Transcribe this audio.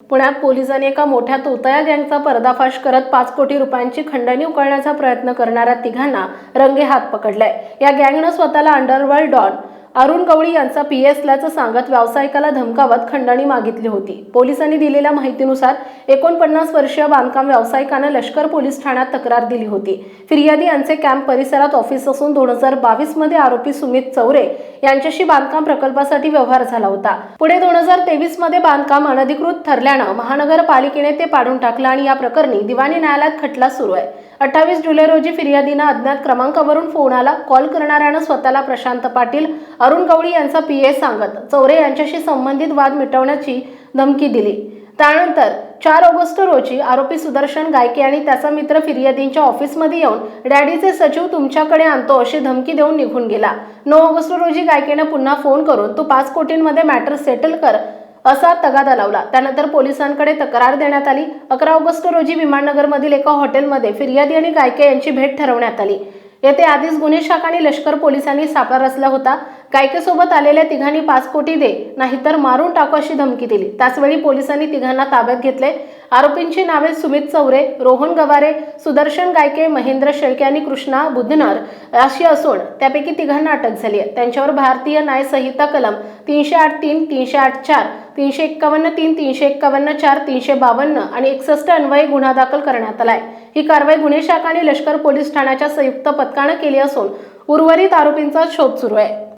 पुण्यात पोलिसांनी एका मोठ्या तोतया गँगचा पर्दाफाश करत पाच कोटी रुपयांची खंडणी उकळण्याचा प्रयत्न करणाऱ्या तिघांना रंगेहात पकडले या गँगनं स्वतःला अंडरवर्ल्ड डॉन अरुण गवळी यांचा पी असल्याचं सांगत व्यावसायिकाला धमकावत खंडणी मागितली होती. पोलिसांनी दिलेल्या माहितीनुसार एकोणपन्नास वर्षीय बांधकाम व्यावसायिकानं लष्कर पोलीस ठाण्यात तक्रार दिली होती. फिर्यादी यांचे कॅम्प परिसरात ऑफिस असून दोन हजार बावीसमध्ये आरोपी सुमित चौरे यांच्याशी बांधकाम प्रकल्पासाठी व्यवहार झाला होता. पुढे दोन हजार तेवीसमध्ये बांधकाम अनधिकृत ठरल्यानं महानगरपालिकेने ते पाडून टाकलं आणि या प्रकरणी दिवाणी न्यायालयात खटला सुरू आहे. अठ्ठावीस जुलै रोजी फिर्यादीनं अज्ञात क्रमांकावरून फोन आला कॉल करणाऱ्यानं स्वतःला प्रशांत पाटील अरुण गवळी यांचा पी ए सांगत चौरे यांच्याशी संबंधित वाद मिटवण्याची धमकी दिली. त्यानंतर चार ऑगस्ट रोजी आरोपी सुदर्शन गायके आणि त्याचा मित्र फिर्यादींच्या ऑफिसमध्ये येऊन डॅडीचे सचिव तुमच्याकडे आणतो अशी धमकी देऊन निघून गेला. नऊ ऑगस्ट रोजी गायकेनं पुन्हा फोन करून तू पाच कोटींमध्ये मॅटर सेटल कर असा तगादा लावला. त्यानंतर पोलिसांकडे तक्रार देण्यात आली. अकरा ऑगस्ट रोजी विमाननगरमधील एका हॉटेलमध्ये फिर्यादी आणि गायके यांची भेट ठरवण्यात आली. येथे आधीच गुन्हे शाखा आणि लष्कर पोलिसांनी सापळा रचला होता. गायकेसोबत आलेल्या तिघांनी पाच कोटी दे नाहीतर मारून टाकू अशी धमकी दिली. त्याचवेळी पोलिसांनी तिघांना ताब्यात घेतले. आरोपींची नावे सुमित चौरे रोहन गवारे सुदर्शन गायके महेंद्र शेळके आणि कृष्णा बुधनर अशी असून त्यापैकी तिघांना अटक झाली आहे. त्यांच्यावर भारतीय न्याय संहिता कलम तीनशे आठ तीन तीनशे आठ चार तीनशे एक्कावन्न तीन तीनशे एक्कावन्न चार तीनशे बावन्न आणि एकसष्ट अन्वये गुन्हा दाखल करण्यात आलाय. ही कारवाई गुन्हे शाखा आणि लष्कर पोलीस ठाण्याच्या संयुक्त पथकानं केली असून उर्वरित आरोपींचा शोध सुरू आहे.